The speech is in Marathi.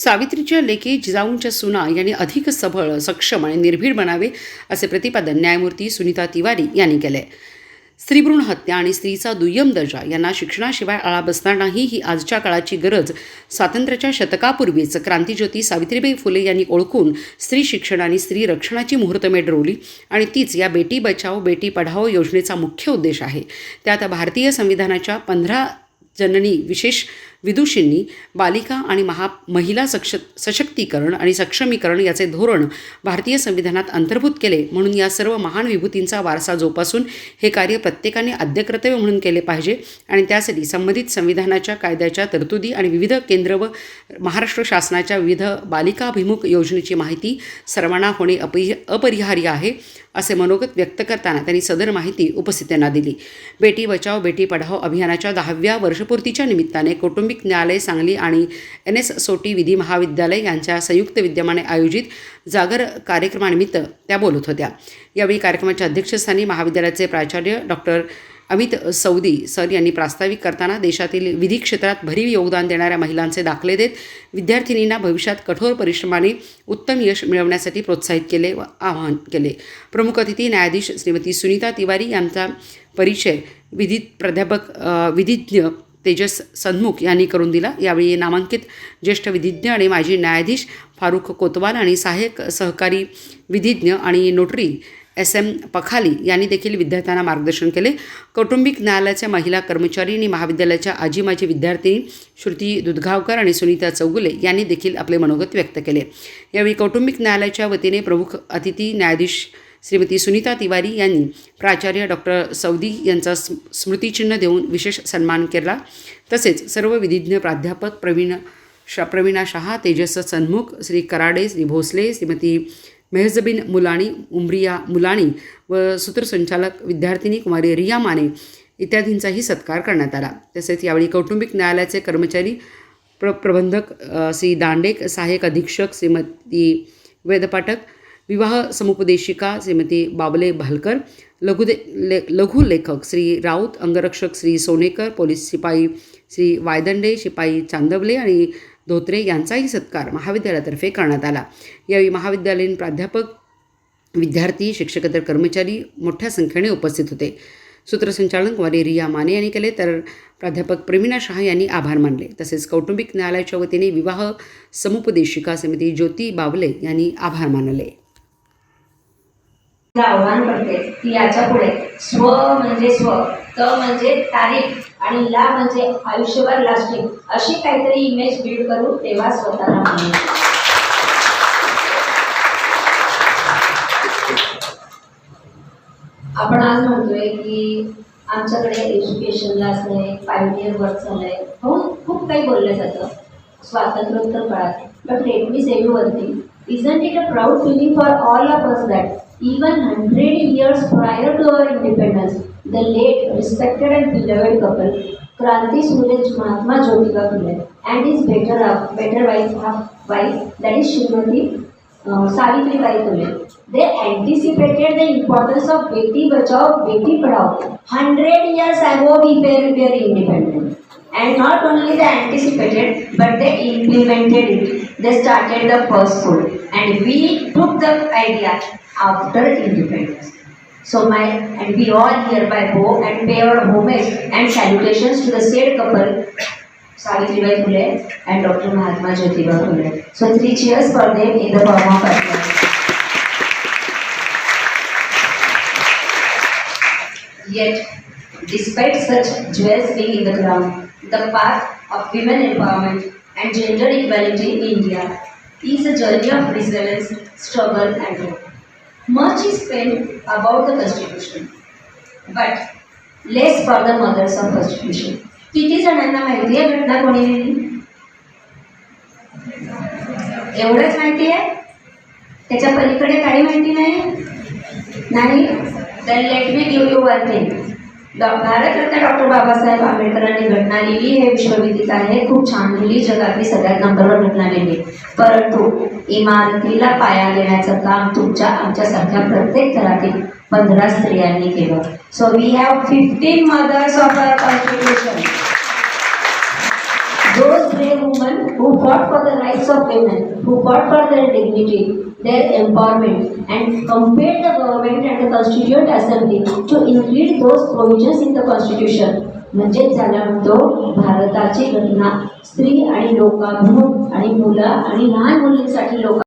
सावित्रीच्या लेखी जिजाऊंच्या सुना यांनी अधिक सबळ सक्षम आणि निर्भीड बनावे असे प्रतिपादन न्यायमूर्ती सुनीता तिवारी यांनी केले. स्त्रीभ्रूण हत्या आणि स्त्रीचा दुय्यम दर्जा यांना शिक्षणाशिवाय आळा बसणार नाही ही आजच्या काळाची गरज. स्वातंत्र्याच्या शतकापूर्वीच क्रांतीज्योती सावित्रीबाई फुले यांनी ओळखून स्त्री शिक्षण आणि स्त्री रक्षणाची मुहूर्तमेढ रोवली आणि तीच या बेटी बचाओ बेटी पढाओ योजनेचा मुख्य उद्देश आहे. त्यात भारतीय संविधानाच्या पंधरा जननी विशेष विदुषींनी बालिका आणि महा महिला सक्ष सशक्तीकरण आणि सक्षमीकरण याचे धोरण भारतीय संविधानात अंतर्भूत केले म्हणून या सर्व महान विभूतींचा वारसा जोपासून हे कार्य प्रत्येकाने आद्यकर्तव्य म्हणून केले पाहिजे आणि त्यासाठी संबंधित संविधानाच्या कायद्याच्या तरतुदी आणि विविध केंद्र व महाराष्ट्र शासनाच्या विविध बालिकाभिमुख योजनेची माहिती सर्वांना होणे अपरि अपरिहार्य आहे असे मनोगत व्यक्त करताना त्यांनी सदर माहिती उपस्थितांना दिली. बेटी बचाओ बेटी पढाओ अभियानाच्या दहाव्या वर्षपूर्तीच्या निमित्ताने कौटुंबिक न्यायालय सांगली आणि एन एस सोटी विधी महाविद्यालय यांच्या संयुक्त विद्यमाने आयोजित जागर कार्यक्रमानिमित्त त्या बोलत होत्या. यावेळी कार्यक्रमाच्या अध्यक्षस्थानी महाविद्यालयाचे प्राचार्य डॉक्टर अमित सौदी सर यांनी प्रास्ताविक करताना देशातील विधी क्षेत्रात भरीव योगदान देणाऱ्या महिलांचे दाखले देत विद्यार्थिनींना भविष्यात कठोर परिश्रमाने उत्तम यश मिळवण्यासाठी प्रोत्साहित केले व आवाहन केले. प्रमुख अतिथी न्यायाधीश श्रीमती सुनीता तिवारी यांचा परिचय विधित प्राध्यापक विधिज्ञ तेजस सन्मुख यांनी करून दिला. यावेळी नामांकित ज्येष्ठ विधिज्ञ आणि माजी न्यायाधीश फारुख कोतवाल आणि सहाय्यक सहकारी विधिज्ञ आणि नोटरी एस एम पखाली यांनी देखील विद्यार्थ्यांना मार्गदर्शन केले. कौटुंबिक न्यायालयाच्या महिला कर्मचारी आणि महाविद्यालयाच्या आजी माजी विद्यार्थिनी श्रुती दुधगावकर आणि सुनीता चौगुले यांनी देखील आपले मनोगत व्यक्त केले. यावेळी कौटुंबिक न्यायालयाच्या वतीने प्रमुख अतिथी न्यायाधीश श्रीमती सुनीता तिवारी यांनी प्राचार्य डॉक्टर सौदी यांचा स्म- स्मृतिचिन्ह देऊन विशेष सन्मान केला. तसेच सर्व विधिज्ञ प्राध्यापक प्रवीण शा प्रवीणा शहा तेजस सन्मुख श्री कराडे श्री भोसले श्रीमती मेहजबीन मुलाणी उमरिया मुलाणी व सूत्रसंचालक विद्यार्थिनी कुमारी रिया माने इत्यादींचाही सत्कार करण्यात आला. तसेच यावेळी कौटुंबिक न्यायालयाचे कर्मचारी प्र प्रबंधक श्री दांडेक सहाय्यक अधीक्षक श्रीमती वेदपाठक विवाह समुपदेशिका श्रीमती बाबले भालकर लघुदे ले लघुलेखक श्री राऊत अंगरक्षक श्री सोनेकर पोलीस शिपाई श्री वायदंडे शिपाई चांदवले आणि धोत्रे यांचाही सत्कार महाविद्यालयातर्फे करण्यात आला. यावेळी महाविद्यालयीन प्राध्यापक विद्यार्थी शिक्षकेतर कर्मचारी मोठ्या संख्येने उपस्थित होते. सूत्रसंचालन कुमारी रिया माने यांनी केले तर प्राध्यापक प्रवीणा शहा यांनी आभार मानले. तसेच कौटुंबिक न्यायालयाच्या वतीने विवाह समुपदेशिका समिती ज्योती बावले यांनी आभार मानले. आव्हान करते. की याच्यापुढे स्व म्हणजे स्व त म्हणजे तारीख आणि ला म्हणजे आयुष्यभर लास्टिंग अशी काहीतरी इमेज बिल्ड करू तेव्हा स्वतःला म्हणू आपण आज म्हणतोय की आमच्याकडे एज्युकेशनला असणे पायनियर वर्क झालंय. हो खूप काही बोललं जातं. स्वातंत्र्योत्तर काळात. बट लेट मी सेव्ह वरती isn't it a proud feeling for all a all that even 100 years prior to our independence, the late, respected and beloved couple, Kranti Suraj Mahatma Jyotiba Phule and his better, better wife, wife, that is Shrimati uh, Savitri Bai Phule, they anticipated the importance of Beti Bachao, Beti Padhao. 100 years ago we were very independent. And not only they anticipated, but they implemented it. They started the first school. And we took the idea after independence. So my and we all hereby bow and pay our homage and salutations to the said couple, Savitribai Phule and Dr. Mahatma Jyotiba Phule. So three cheers for them in the form of applause. Yet, despite such jewels being in the ground, the path of women empowerment and gender equality in India is a journey of resilience, struggle, and hope. Much is spent about the Constitution, but less for the mothers of Constitution. किती जणांना माहिती आहे घटना कोणी लिहिली एवढंच माहिती आहे त्याच्या पलीकडे काही माहिती नाही नाही तर let me give you one thing Bharat Ratna doctor Babasaheb आंबेडकरांनी घटना लिहिली हे विश्वविदित आहे खूप छान लिहिली जगातली सगळ्यात नंबरवर घटना लिहिली. परंतु इमारतीला पाया देण्याचं काम तुमच्या आमच्यासारख्या प्रत्येक घरातील पंधरा स्त्रियांनी केलं. So we have fifteen mothers of our constitution women who fought for the rights of women, who fought for their dignity, their empowerment, and compelled the government and the Constituent Assembly to include those provisions in the Constitution. म्हणजेच झाला म्हणतो भारताची घटना स्त्री आणि लोकाभिमुख आणि मुलं आणि लहान मुलींसाठी लोक